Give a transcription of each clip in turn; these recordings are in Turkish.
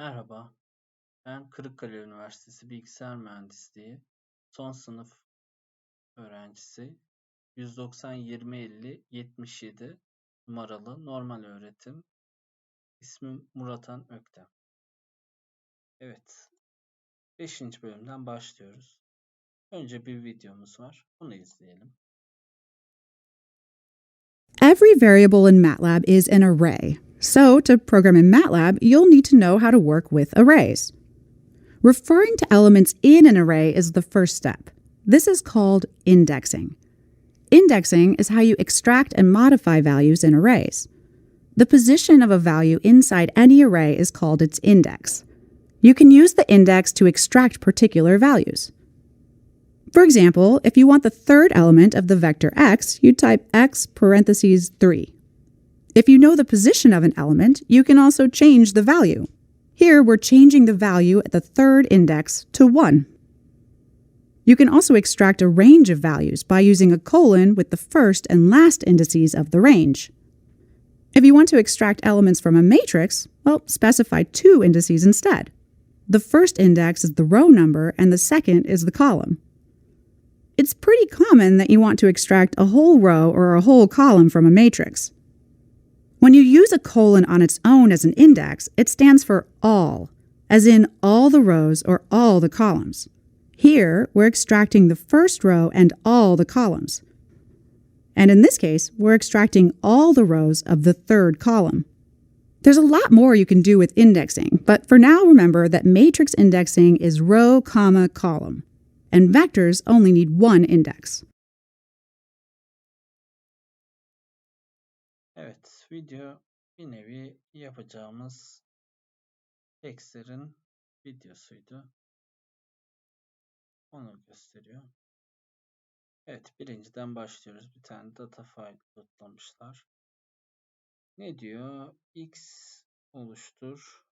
Merhaba, ben Kırıkkale Üniversitesi Bilgisayar Mühendisliği son sınıf öğrencisi 190-2050-77 numaralı normal öğretim. İsmim Muratan Öktem. Evet, 5. bölümden başlıyoruz. Önce bir videomuz var, onu izleyelim. Every variable in MATLAB is an array. So, to program in MATLAB, you'll need to know how to work with arrays. Referring to elements in an array is the first step. This is called indexing. Indexing is how you extract and modify values in arrays. The position of a value inside any array is called its index. You can use the index to extract particular values. For example, if you want the third element of the vector x, you type x parentheses 3. If you know the position of an element, you can also change the value. Here, we're changing the value at the third index to 1. You can also extract a range of values by using a colon with the first and last indices of the range. If you want to extract elements from a matrix, well, specify two indices instead. The first index is the row number and the second is the column. It's pretty common that you want to extract a whole row or a whole column from a matrix. When you use a colon on its own as an index, it stands for all, as in all the rows or all the columns. Here, we're extracting the first row and all the columns. And in this case, we're extracting all the rows of the third column. There's a lot more you can do with indexing, but for now remember that matrix indexing is row, comma, column, and vectors only need one index. Evet, video bir nevi yapacağımız Dexter'in videosuydu. Onu gösteriyor. Evet, birinciden başlıyoruz. Bir tane data file lootlamışlar. Ne diyor? X oluştur.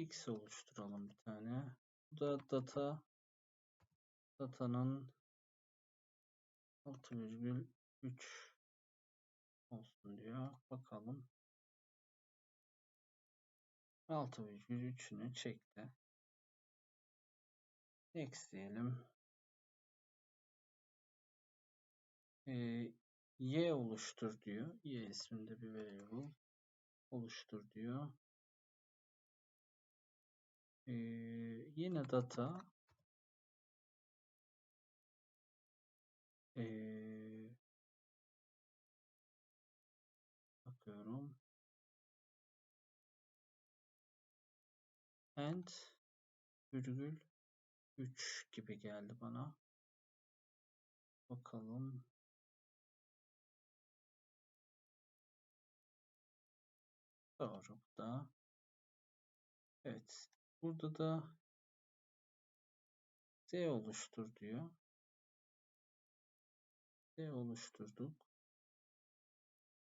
X oluşturalım bir tane. Bu da data datanın 6,3 olsun diyor. Bakalım. 6,3'ünü çekti. Diyelim. Ee, y oluştur diyor. Y isminde bir variable oluştur diyor. Ee, yine data ee, bakıyorum. And virgül 3 gibi geldi bana. Bakalım. Doğru da. Evet. Burada da Z oluştur diyor. Z oluşturduk.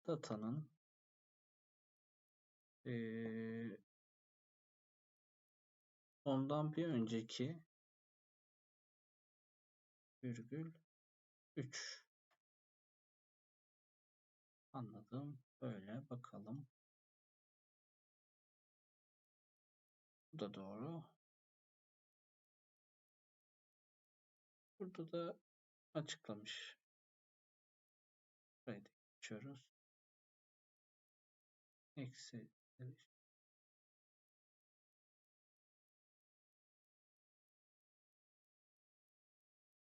Datanın ee, ondan bir önceki virgül 3 anladım. Böyle bakalım. Bu da doğru. Burada da açıklamış. Burayı da geçiyoruz. Eksi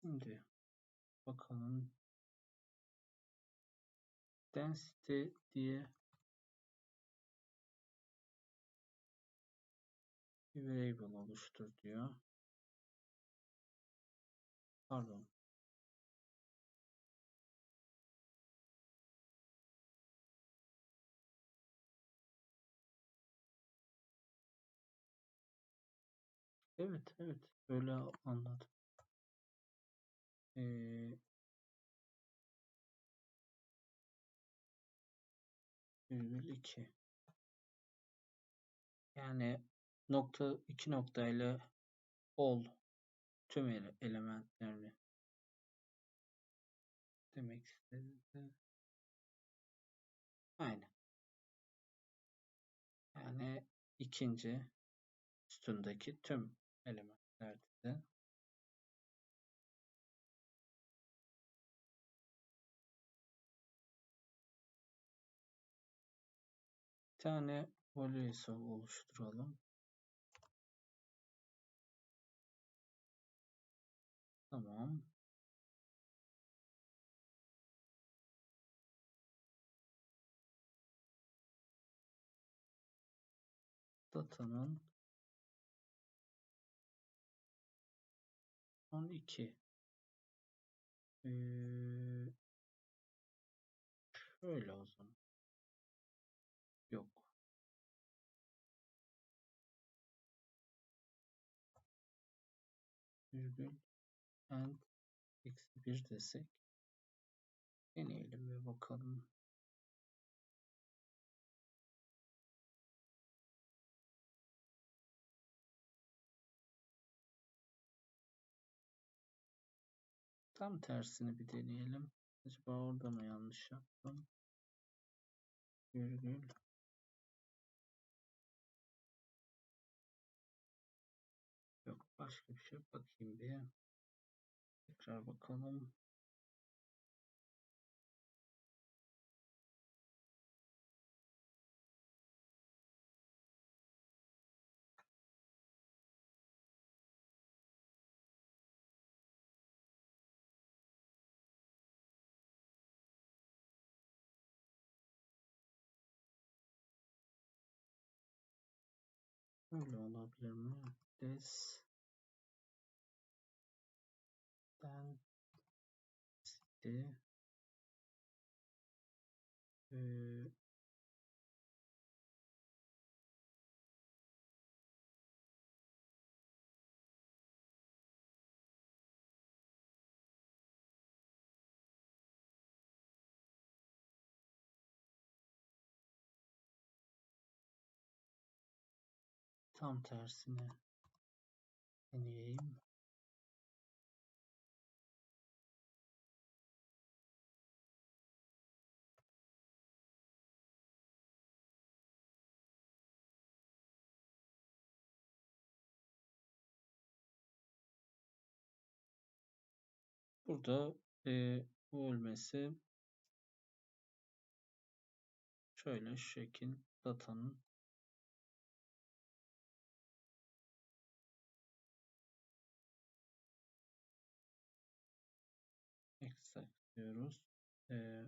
Şimdi bakalım. Density diye bir variable oluştur diyor. Pardon. Evet, evet. Öyle anladım. Ee, virgül 2. Yani nokta iki noktayla ol tüm ele, elementlerini demek istedim. Aynen. Yani ikinci üstündeki tüm elementlerde de tane voley oluşturalım. Tamam. Datanın 12 ee, şöyle o zaman. Yok. Virgül and eksi 1 desek deneyelim ve bakalım. Tam tersini bir deneyelim. Acaba orada mı yanlış yaptım? Virgül. Yok başka bir şey bakayım bir. Tekrar bakalım. Öyle olabilir mi? Des de ee, tam tersine deneyeyim. Burada e, bölmesi şöyle şu şekil datanın extract diyoruz. E,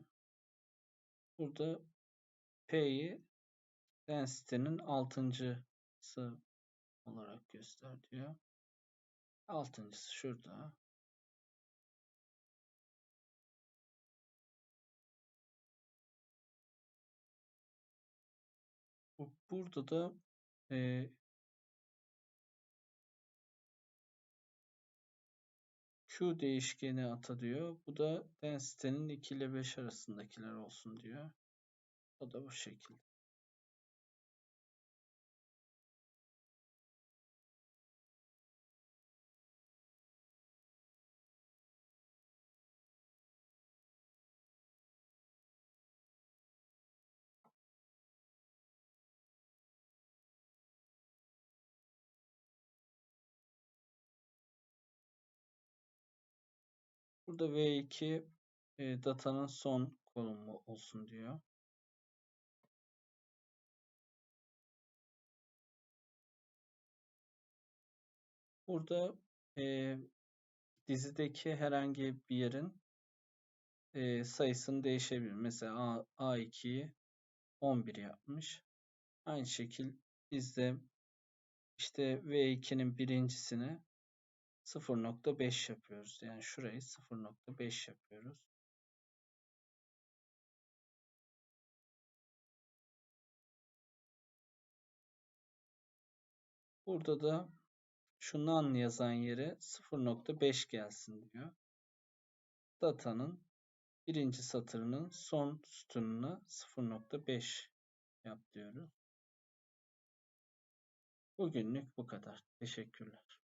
burada P'yi density'nin altıncısı olarak göster diyor. Altıncısı şurada. Burada da e, Q değişkeni ata. Bu da density'nin 2 ile 5 arasındakiler olsun diyor. O da bu şekilde. Burada V2 e, datanın son konumu olsun diyor. Burada e, dizideki herhangi bir yerin e, sayısını değişebilir. Mesela A, A2'yi 11 yapmış. Aynı şekil biz de işte V2'nin birincisini 0.5 yapıyoruz. Yani şurayı 0.5 yapıyoruz. Burada da şu none yazan yere 0.5 gelsin diyor. Datanın birinci satırının son sütununa 0.5 yap diyoruz. Bugünlük bu kadar. Teşekkürler.